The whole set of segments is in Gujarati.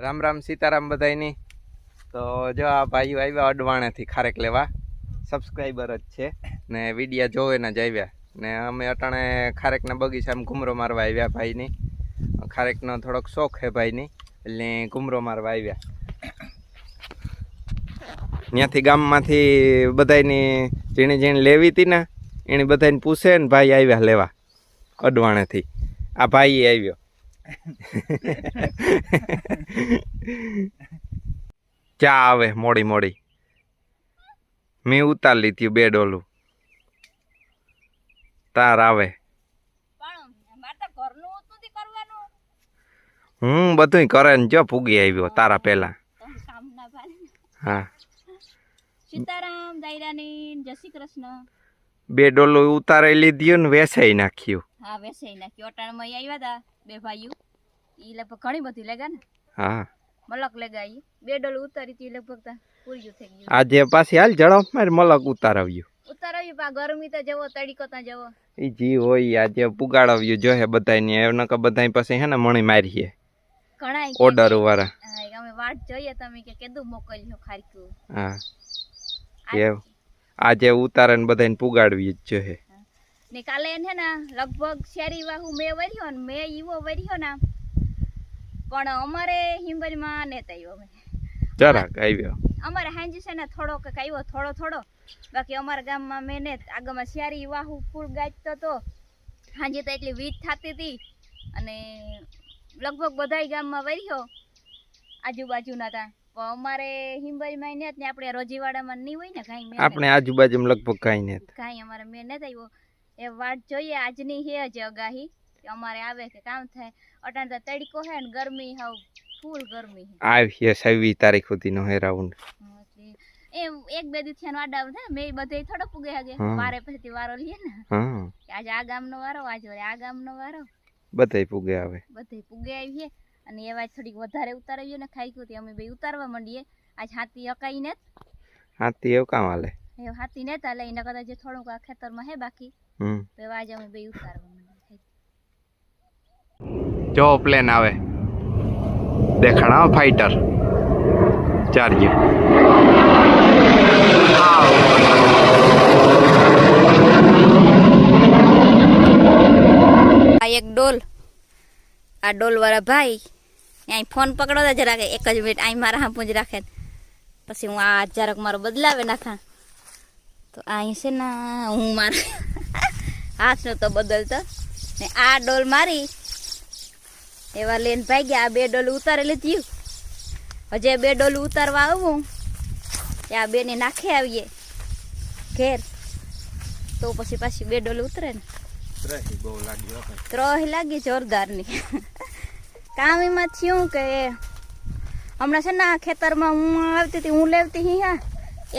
રામ રામ સીતારામ બધાની તો જો આ ભાઈઓ આવ્યા અડવાણેથી ખારેક લેવા. સબસ્ક્રાઈબર જ છે. ને વિડીયા જોવે ને જ આવ્યા. ને અમે અટાણે ખારેકના બગીચામાં ઘૂમરો મારવા આવ્યા ભાઈની. ખારેકનો થોડોક શોખ છે ભાઈની. એટલે ઘૂમરો મારવા આવ્યા. ત્યાંથી ગામમાંથી બધાયની જેણે જેણે લેવી હતી ને એને બધાને પૂછે ને ભાઈ આવ્યા લેવા. અડવાણેથી. આ ભાઈ આવ્યો. ચા આવે મોડી મોડી? મેં ઉતારી લીધી બે ડોલું. તાર આવે. હું બધું કરે ને જો પૂગી આવ્યો તારા પહેલા. હા. સીતારામ દાયરાની જય શ્રી કૃષ્ણ. બે ડોલું ઉતારી લીધ્યું ને વેસાઈ નાખ્યું. હા વેસાઈ નાખી અટાણમાં ઈ આવ્યા હતા બે ભાઈઓ. ઈ લગભગ ઘણી બધી લેગા ને. હા. મલક લેગા એ બે ડોલ ઉતારી તી લગભગ તા. પૂર્યું થઈ ગયું. આજે પાછી હાલ ઝડપ મારે મલક ઉતારાવ્યું. ઉતારાવ્યું પા ગરમી તો જવો તડીકો તા જવો. એ જી હોય આજે પુગાડાવ્યું જો હે બધાની એવું નકર બધાય પાસે હે ને મણી મારીએ. ઘણા ઓર્ડર વાળા. અમે વાટ જોઈએ તમે કે કેદું મોકલ્યો ખારક્યું હા. આજે ઉતારણ ને બધાને પુગાડવી જ જો હે. ને કાલે એને ને લગભગ શેરી વાહુ મેં વર્યો ને મેં ઈવો વર્યો ને. પણ અમારે હિંબરીમાં નેતા આવ્યો અમે. જરાક આવ્યો? અમારે હાંજી છે ને થોડો કંઈક આવ્યો થોડો થોડો. બાકી અમારા ગામમાં મેં ને આગળમાં શેરી વાહુ ફૂલ ગાજતો તો. હાંજી તો એટલી વીજ થતી હતી અને લગભગ બધાય ગામમાં વર્યો. આજુબાજુના તા. પણ અમારે હિંબરીમાં ને ને આપણે રોજીવાડામાં નહીં હોય ને કાંઈ મેં આપણે આજુબાજુમાં લગભગ કાંઈ નહીં કાંઈ અમારે મેં નથી આવ્યો એ વાટ જોઈએ આજની હે જ અગાહી અમારે આવે કે કામ થાય. અટાણ તો તડકો હે ને ગરમી હાવ ફૂલ ગરમી હે. આવીએ છવ્વીસ તારીખ સુધીનો હે રાઉન્ડ. એમ એક બે દી થયા વાડા થાય મેં બધે થોડો પૂગે હગે. વારે પછી વારો લઈએ ને. આજે આ ગામનો વારો આજે આ ગામનો વારો. બધે પૂગે આવે. બધે પૂગે આવીએ અને એવા થોડીક વધારે ઉતારાવીએ ને ખાઈ ગયું અમે બે ઉતારવા માંડીએ. આજ હાથી અકાઈ ને હાથી એવું કામ હાલે. એ હાથી નેતા લઈને કદાચ જે થોડુંક આ ખેતરમાં હે બાકી હમ. તો એવા આજે અમે બે ઉતારવા માંડીએ જો પ્લેન આવે. દેખાણા ફાઈટર ચાર્જ આ એક ડોલ. આ ડોલ વાળા ભાઈ અહીં ફોન પકડો તો જરાક. એક જ મિનિટ અહીં મારા હાંપું જ રાખે. પછી હું આ જરાક મારો બદલાવે નાખા તો અહીં છે ને હું મારા હાથનો તો બદલતો. ને આ ડોલ મારી. એવા લઈને ભાગ્યા આ બે ડોલ ઉતારી લીધી. હજે બે ડોલ ઉતારવા આવું. તે આ બેને નાખી આવીએ ઘેર. તો પછી પાછી બે ડોલ ઉતરે ને. બહુ લાગી જોરદારની. કામ એમાં થયું કે હમણાં છે ને આ ખેતરમાં હું આવતી હતી હું લેવતી હી હા.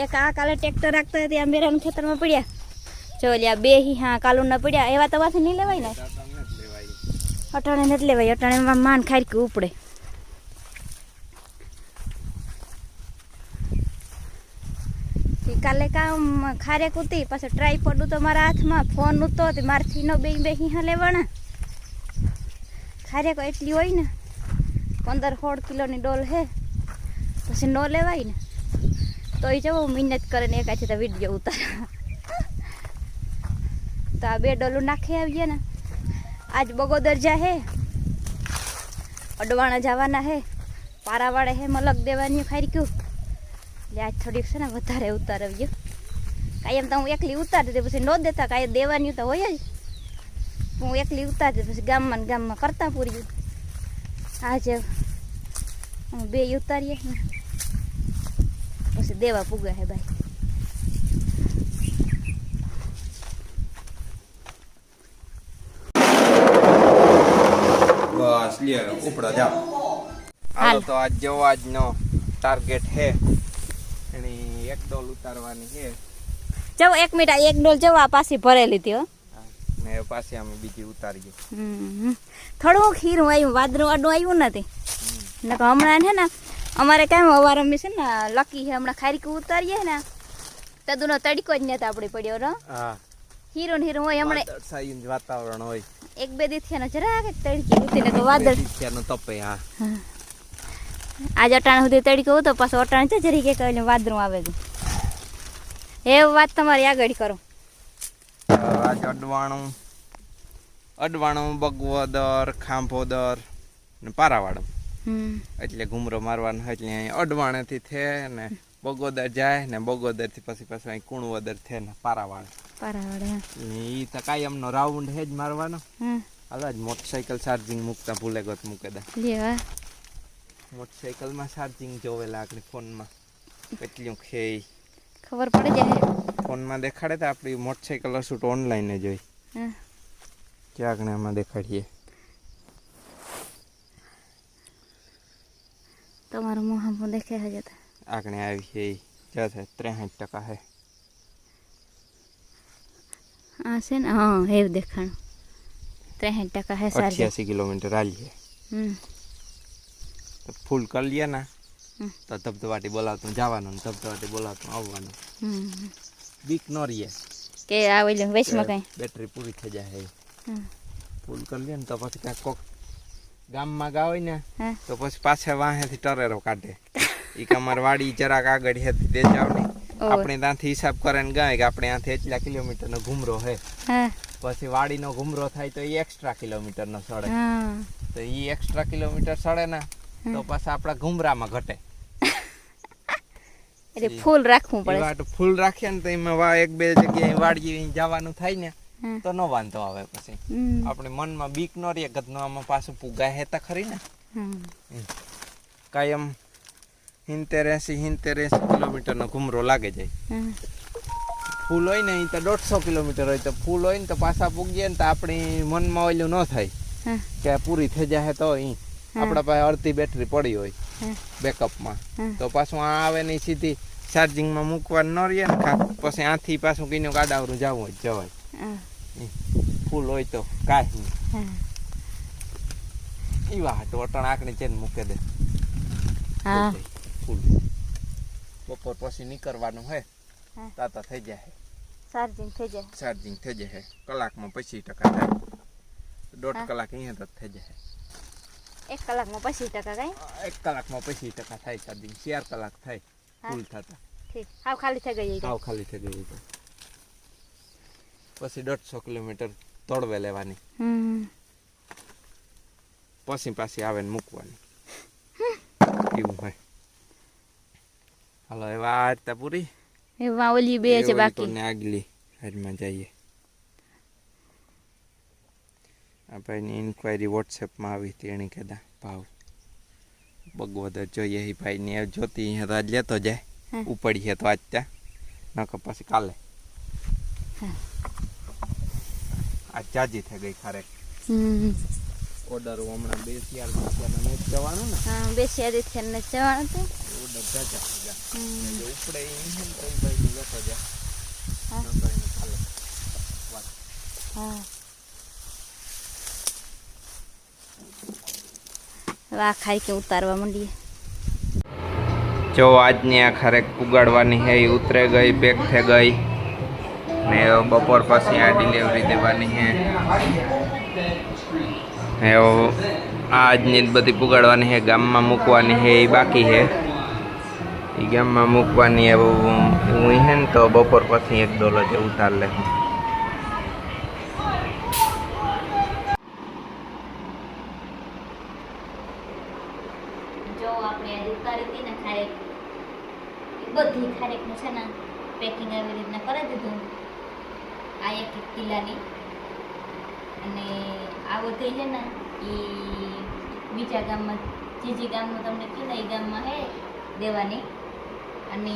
એક આ કાલે ટ્રેક્ટર રાખતા હતા મેરાના ખેતરમાં પડ્યા. જો લ્યા, બે હી હા કાલુના પડ્યા. એવા તમારથી નહીં લેવાય ને? અટાણે નથી લેવાય, અટાણે માન ખારકી ઉપડે. કાલે કામ ખારેક ઉતી, પછી ટ્રાયપોડ તો મારા હાથમાં ફોન ઉતો મારથી નો બે બે હિંહા લેવાના. ખારેક એટલી હોય ને, પંદર સોળ કિલોની ડોલ હે, પછી ન લેવાય ને. તો એ જવો મહેનત કરે ને એકાથી તો વીડિયો ઉતાર. તો આ બે ડોલું નાખી આવીએ ને. આજ બગોદર જા હે. અડવાણા જવાના હે. પારાવાળે હે મલક દેવાની ખારી એટલે આજ થોડીક છે ને વધારે ઉતારવ્યો કાયમ તો હું એકલી ઉતારી હતી પછી ન દેતા, કાંઈ દેવાની તો હોય જ. હું એકલી ઉતારી પછી ગામમાં ને ગામમાં કરતા પૂર્યું આજે હું બે ઉતારીએ પછી દેવા પૂગે હે ભાઈ. બસ લે ઉપડો જાઓ હાલો તો આજ જેવો આજનો ટાર્ગેટ હે. એની એક ડોલ ઉતારવાની છે જવો એક મિનિટ એક ડોલ જવા પાછી ભરેલી હતી હો. ને પાછી અમે બીજી ઉતારીએ. હમ. થોડુંક ખીરું આવ્યું વાદળું આડું આવ્યું નથી. ને તો હમણાં છે ને અમારે કેમ અવાર અમે છે ને લકી છે હમણાં ખારીકું ઉતારીએ ને તદુનો તડકો જ નતા આપણે પડ્યો નો હીરો ને હીરો હોય હમણાં વાતાવરણ હોય. એક બે દી થયા જરા જ તડકી ઉતરી તો વાદળ. થયા તપે હા. આજ અટાણ સુધી તડકો હતો પાછો અટાણ છે જરી કે એટલે વાદરું આવે છે. એ વાત તમારી આગળ કરો. આજ અડવાણું અડવાણું બગવદર ખાંભોદર ને પારાવાડું એટલે ઘુમરો મારવાનો હોય એટલે અહીં અડવાણેથી થે ને બગોદર જાય ને બગોદરથી પછી પાછું અહીં કુણવદર થે ને પારાવાળ પારાવાળ ઈ તો કાયમનો રાઉન્ડ હે જ મારવાનો. હાલો જ મોટરસાઇકલ ચાર્જિંગ મૂકતા ભૂલે ગત મૂકે દા. મોટરસાઇકલમાં ચાર્જિંગ જોવેલા આપણે ફોનમાં. કેટલું ખે ખબર પડે જાય. ફોનમાં દેખાડે તો આપણી મોટરસાઇકલ તો ઓનલાઈન જ હોય ક્યાંક ને આમાં દેખાડીએ? તમારું મોં હાંભું દેખે હજે તો. આગણે આવી છે ઈ. જશે ત્રેસઠ ટકા હે આ છે ને હા એવું દેખાણું. ત્રેસઠ ટકા હે સારી. અઠ્યાસી કિલોમીટર હાલીએ હમ. તો ફૂલ કરી લઈએ ને. હમ. તો ધબધબાટી બોલાવતું જવાનું ને ધબધબાટી બોલાવતું આવવાનું. હમ. બીક ન રહીએ કે આ ઓલું વેચમાં કઈ. બેટરી પૂરી થઈ જાય હમ. ફૂલ કરી લે ને તો પછી કાંઈક કોક ગામમાં ગા હોય ને તો પછી પાછા વાહેથી ટરેરો કાઢે. ઈ કે અમારે વાડી જરાક આગળ હેતી દે જાવની. આપણે ત્યાંથી હિસાબ કરે ને ગાય કે આપણે ત્યાંથી એટલા કિલોમીટરનો ઘુમરો હે. હા? પછી વાડીનો ઘુમરો થાય તો એ એક્સ્ટ્રા કિલોમીટરનો સડે તો ઈ એક્સ્ટ્રા કિલોમીટર સડે ને તો પાછા આપણા ઘુમરામાં ઘટે. એટલે ફૂલ રાખવું પડે. ફૂલ રાખીએ ને તો એમાં વા એક બે જગ્યાએ વાડી જવાનું થાય ને હા તો નો વાંધો આવે પછી. આપણે મનમાં બીક ન રહે ગદનો આમાં પાછું પુગાય હેતા ખરી ને? કાયમ હિંતેરેસી હિંતેરેસી કિલોમીટરનો ઘૂમરો લાગે જાય. ફૂલ હોય ને તો દોઢસો કિલોમીટર હોય તો ફૂલ હોય ને તો પાછા પૂગીએ ને તો આપણી મનમાં ઓલું ન થાય. કે પૂરી થઈ જાય તો અહીં આપણા પાસે અડધી બેટરી પડી હોય બેકઅપમાં. તો પાછું આ આવે ને સીધી ચાર્જિંગમાં મૂકવા ન રહીએ ને પછી આથી પાછું કીનું ગાડા જવું હોય જવાય. ફૂલ હોય તો કાંઈ નહીં. એ ઈ વાટ વટણ આંકણી ને મૂકે દે. હા. ફૂલ. બપોર પછી નીકળવાનું હે. તાતા થઈ જાય. ચાર્જિંગ થઈ જાય. ચાર્જિંગ થઈ જાય કલાકમાં પચીસ ટકા થાય. દોઢ કલાક અહીંયા તો થઈ જાય એક કલાકમાં પચીસ ટકા કઈ? એક કલાકમાં પચીસ ટકા થાય ચાર્જિંગ ચાર કલાક થાય ફૂલ થતા. ઠીક. હાવ ખાલી થઈ ગઈ સાવ ખાલી થઈ તો. પછી દોઢસો કિલોમીટર તોડવે લેવાની. પછી પાછી આવે ને મૂકવાની. એવું હોય. હાલો એવા આ રીતના પૂરી. એવા ઓલી બે છે બાકી. ને આગલી હાજમાં જઈએ. આ ભાઈની ઇન્ક્વાયરી વોટ્સએપમાં આવી હતી એણે કહેતા ભાવ ભગવદર જોઈએ એ ભાઈની. જોતી અહીંયા તો આજ લેતો જાય. ઉપડીએ તો આજ ત્યાં. નકર પછી કાલે. હા. આજ જાજી થઈ ગઈ ખરેક હમ. ઓર્ડર હમણાં બે ચાર રૂપિયાનો નથી જવાનું ને. હા બેસી આદિત છે ને જવાનું હતું ઓર્ડર જાજા થઈ ગયા. હમ. જો ઉપડે ઈ હે ને તો ઈ ભાઈને લેતો જા. હા. નકર એને કાલે વાત. હા. વાહ ખાઈ કે ઉતારવા માંડીએ. જો આજની આ ખરેક ઉગાડવાની હે એ ઉતરે ગઈ પેક થઈ ગઈ. ને બપોર પછી આ ડિલિવરી દેવાની છે. ને આજની બધી પુગાડવાની હે ગામમાં મૂકવાની હે એ બાકી હે એ ગામમાં મૂકવાની હે હું હે ને તો બપોર પછી એક ડોલો જે ઉતાર લે જો આપણે આજે ઉતારી હતી ને ખારેક એ બધી ખારેકનું છે ને પેકિંગ આવી રીતના કરી દીધું આ એક કિલ્લાની. અને આ થઈ છે ને, એ બીજા ગામમાં, જે જે ગામમાં તમને કીધા એ ગામમાં હે દેવાની. અને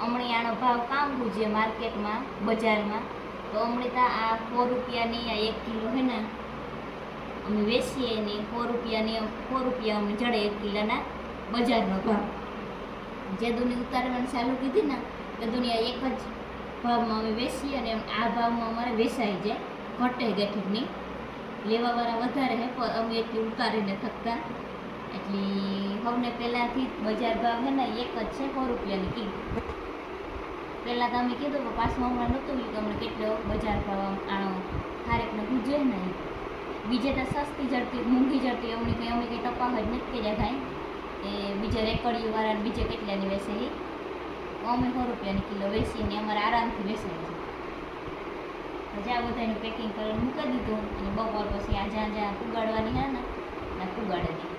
હમણાં આનો ભાવ કામ છે માર્કેટમાં, બજારમાં, તો હમણાં તો આ સો રૂપિયાની આ એક કિલો છે ને, અમે વેચીએ ને સો રૂપિયાની, સો રૂપિયા અમને જડે એક કિલ્લાના બજારનો ભાવ. જે દુની ઉતારવાની ચાલુ કીધી ને એ દુનિયા એક જ ભાવમાં અમે વેચીએ અને આ ભાવમાં અમારે વેચાઈ જાય, ઘટે ગેઠકની લેવાવાળા વધારે હે, પણ અમે એટલી ઉતારીને થકતા. એટલે સૌને પહેલાંથી બજાર ભાવ છે ને, એક જ છે, સો રૂપિયાની કિંમત. પહેલાં તો અમે કીધું, પણ પાછું હમણાં નહોતું કે અમને કેટલો બજાર ભાવ આણો ખારેકને ગુજે ને બીજે તો સસ્તી જડતી, મોંઘી જડતી, અમને કંઈ, અમે કંઈ તપાસ જ નથી કર્યા કાંઈ. એ બીજા રેકડીવાળા બીજે કેટલાની વેસે અમે સો રૂપિયાની કિલો વેચીને અમારે આરામથી વેચાય છે હજી બધાનું પેકિંગ કરીને મૂકી દીધું અને બપોર પછી આ જ્યાં જ્યાં ઉગાડવાની હે ને ઉગાડી દઈએ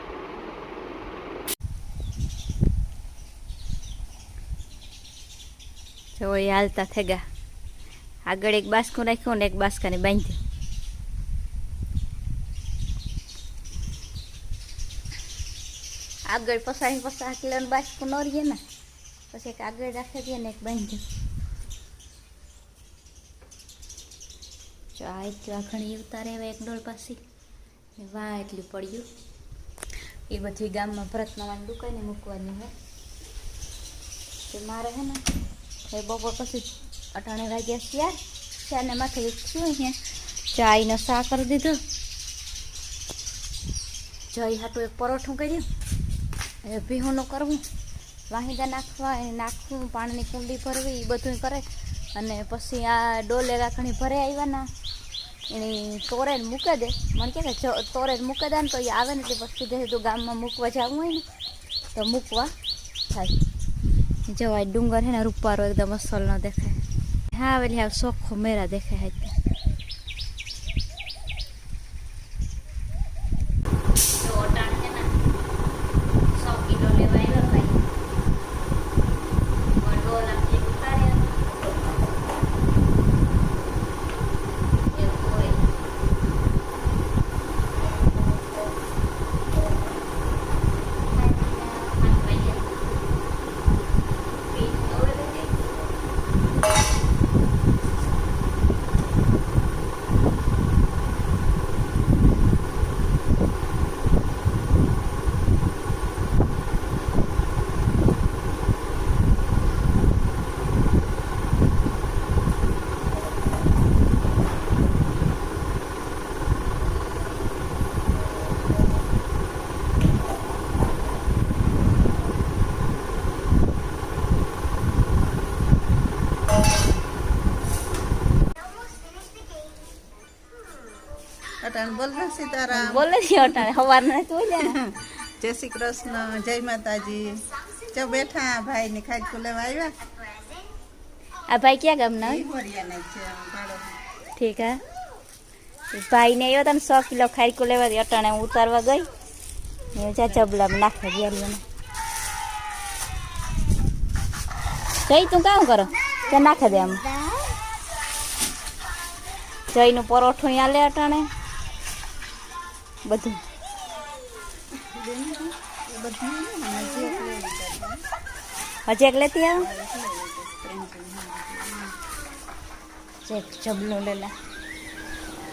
જો એ હાલતા થઈ ગયા. આગળ એક બાસકું રાખ્યું ને એક બાસકાને બાંધ્યું. આગળ પસાડી પસાડ બાસકું ન રહીએ ને. પછી એક આગળ રાખી દઈએ ને એક બાંધ્યું. જો આ એટલા ઘણી ઉતારે હવે એક ડોલ પાસે વાહ, એટલું પડ્યું. એ બધી ગામમાં ભરતનારાયણ દુકાને મૂકવાની હોય. મારે હે ને એ બપોર પછી અટાણે વાગ્યા શિયાર ચારને માથે શું અહીંયા. ચાઈનો સા કરી દીધો. જય હાટું એક પરોઠું કર્યું. એ ભીહોનું કરવું. વાહિદા નાખવા નાખવું પાણીની કુંડી ભરવી એ બધું કરે. અને પછી આ ડોલે રાખણી ભરે આવ્યાના એની તોરેન મૂકે દે. મને કહે કે જો તોરેન મૂકે દે ને તો એ આવે ને એટલે પછી સીધે સીધું ગામમાં મૂકવા જવું હોય ને, તો મૂકવા થાય. જવાય ડુંગર હે ને રૂપારો એકદમ અસલ ન દેખાય. હા હા સોખો મેરા દેખાય છે અટાણ બોલ ને સીતારામ. બોલે છે અટાણે સવારના તું લે. જય શ્રી કૃષ્ણ જય માતાજી. જો બેઠા ભાઈ ને ખાઈ લેવા આવ્યા. આ ભાઈ ક્યાં ગામના હોય? મોરિયાના છે ભાડો. ઠીક ભાઈને આવ્યો તને સો કિલો ખાડકું લેવા અટાણે હું ઉતારવા ગઈ. ને જા જબલામાં નાખે ગેરીઓને જઈ તું કામ કરો? ત્યાં નાખે દે આમ. જઈનું પરોઠું અહીંયા લે અટાણે. બધું. હજી એક લેતી આવ. એક જબલો લેલા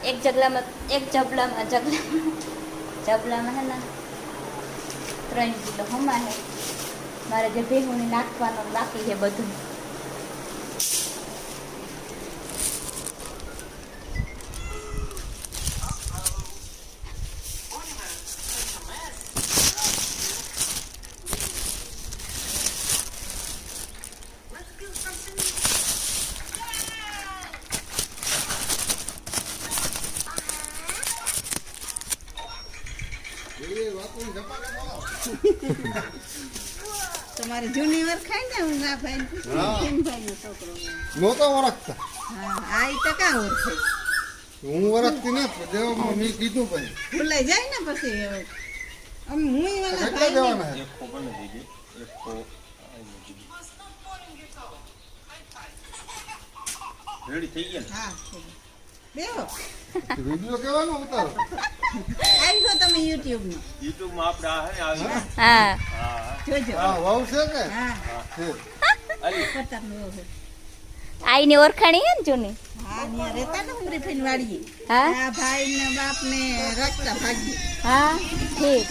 એક જગલામાં એક જબલામાં જગલા જબલામાં હે ને ત્રણ કિલો હમા હે. મારે જે ભેગું નાખવાનું બાકી છે બધું. તમારી જૂની વર ખાઈ ને હું આ ભાઈ હા. ભાઈ નો છોકરો. નહોતા ઓળખતા. હા આ ઈ તો કા ઓળખે. હું ઓળખતી ને દેવામાં મેં કીધું પણ ભૂલાઈ જાય ને પછી આમ હું રેડી થઈ ગયા હા વીડિયો કેવાનો ઉતારો આવી ગયો તમે યુટ્યુબમાં યુટ્યુબમાં આપણે આ હે ને આવી હા? હા. જોજો હા. વાવ છે કે? હા. છે અલી. પતાક નો છે. આઈની ઓળખાણી હે ને જૂની? હા ત્યાં રહેતા ને ઉમરી ફઈને વાડીએ હા? આ ભાઈ ને બાપ ને રખતા ભાગી હા ઠીક.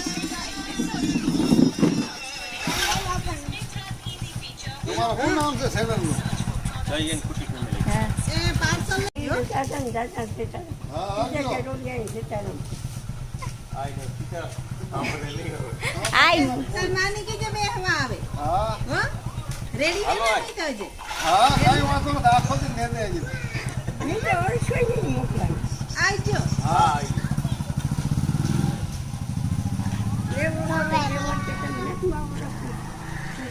તમારું શું નામ છે ચેનલનું જય એન કુટી ફેમિલી હા એ પાર્સલ હા આવજો આઈને સીતા આપણે લઈ આવે આઈ નાની કે હવા આવે. હા. હો? રેડી આય. નહીં કહેજે હા કઈ વાંધો નથી આખો દી નેને આવી આવજો હા આવી. સિમભાઈ આ હુમરી પીને ભાગ્યું